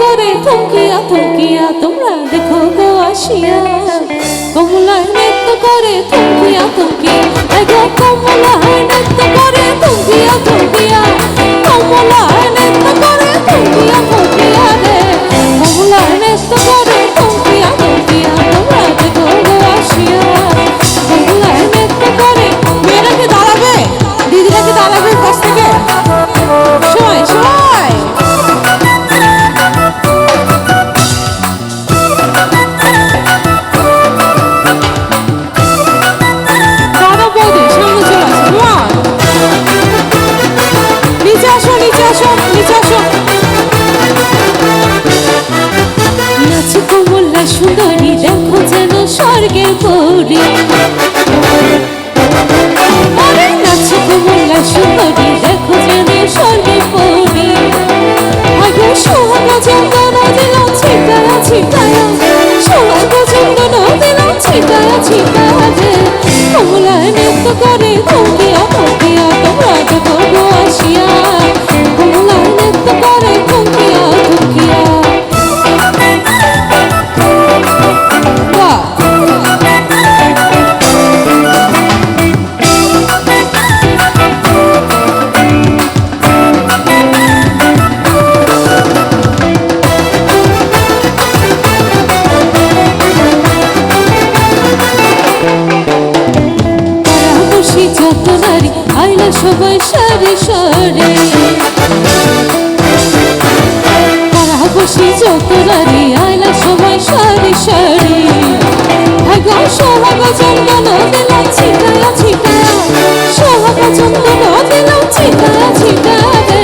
থমকিয়া থমকিয়া তোমরা দেখো গো আসিয়া। কমলায় নৃত্য করে থমকিয়া থমকিয়া দেখো কমলায় নিচে কমলা সুন্দরী, দেখো যেন স্বর্গের পরি। নাচ কমলা সুন্দরী দেখো যেন স্বর্গের পরি আগে সোহাগ চন্দন দিলাম ছিটায়া ছিটায়া নারী আইলা সবাই সারি সারি। তারা খুশি যত নারী আইলা সবাই সারি সারি। ভাগ্য সোহাগ চন্দন দিলাম ছিটায়া ছিটায়া। সোহাগ চন্দন দিলাম ছিটায়া ছিটায়া। রে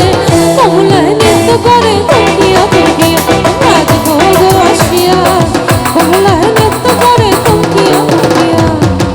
কমলায় নৃত্য করে